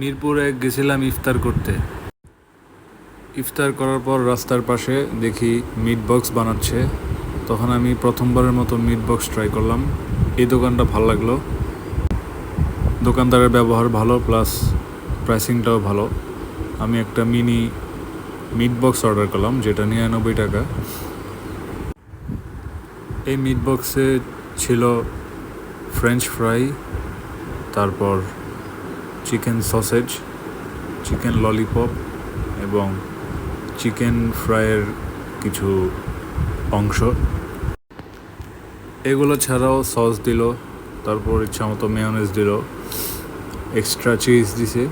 মিরপুরে গেছিলাম ইফতার করতে। ইফতার করার পর রাস্তার পাশে দেখি মিট বক্স বানাচ্ছে। তখন আমি প্রথমবারের মতো মিট বক্স ট্রাই করলাম। এই দোকানটা ভালো লাগল। দোকানদারের ব্যবহার ভালো প্লাস প্রাইসিংটাও ভালো। আমি একটা মিনি মিট বক্স অর্ডার করলাম, যেটা নিরানব্বই টাকা। এই মিট বক্সে ছিল ফ্রেঞ্চ ফ্রাই তারপর চিকেন সসেজ চিকেন ললিপপ এবং চিকেন ফ্রাইয়ের কিছু অংশ। এগুলো ছাড়াও সস দিল। তারপর ইচ্ছা মতো মেয়নেজ দিল। এক্সট্রা চিজ দিছে।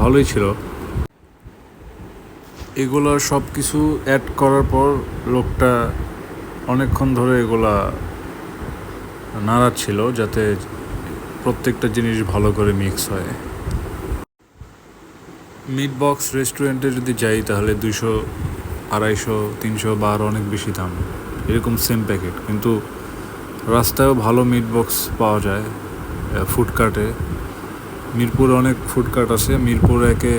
ভালোই ছিল। এগুলো সব কিছু অ্যাড করার পর লোকটা অনেকক্ষণ ধরে এগুলা নাড়াচ্ছিল যাতে প্রত্যেকটা জিনিস ভালো করে মিক্স হয়। মিট বক্স রেস্টুরেন্টে যদি যাই তাহলে দুশো আড়াইশো, তিনশো বা অনেক বেশি দাম। এরকম সেম প্যাকেট কিন্তু রাস্তায়ও ভালো মিট বক্স পাওয়া যায় ফুডকার্টে মিরপুরে অনেক ফুডকার্ট আছে। মিরপুর একে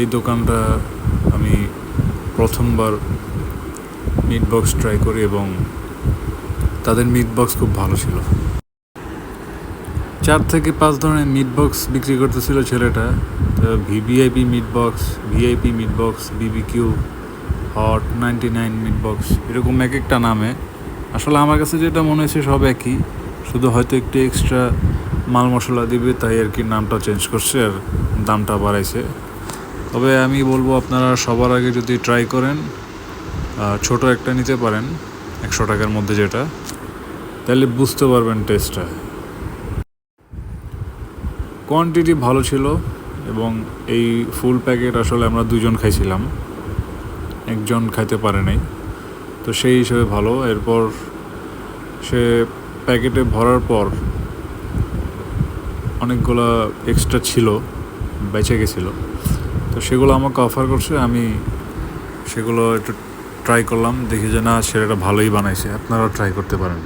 এই দোকানটা আমি প্রথমবার মিট বক্স ট্রাই করি এবং তাদের মিট বক্স খুব ভালো ছিল। চার থেকে পাঁচ ধরনের মিট বক্স বিক্রি করতেছিল ছেলেটা। VVIP meat box VIP meat box BBQ hot ninety nine meat box এরকম এক একটা নামে। আসলে আমার কাছে যেটা মনে হয়েছে সব একই। শুধু হয়তো একটু এক্সট্রা মাল মশলা দিবে, তাই আর কি নামটা চেঞ্জ করছে আর দামটা বাড়াইছে। তবে আমি বলব আপনারা সবার আগে যদি ট্রাই করেন ছোট একটা নিতে পারেন, একশো টাকার মধ্যে যেটা, তাহলে বুঝতে পারবেন টেস্টটা কোয়ান্টিটি ভালো ছিল এবং এই ফুল প্যাকেট আসলে আমরা দুজন খাইছিলাম। একজন খাইতে পারে নাই। তো সেই হিসেবে ভালো। এরপর সে প্যাকেটে ভরার পর অনেকগুলো এক্সট্রা ছিল, বেঁচে গেছিল। তো সেগুলো আমাকে অফার করছে, আমি সেগুলো একটু ট্রাই করলাম, দেখি যে না সেটা ভালোই বানাইছে, আপনারাও ট্রাই করতে পারেন।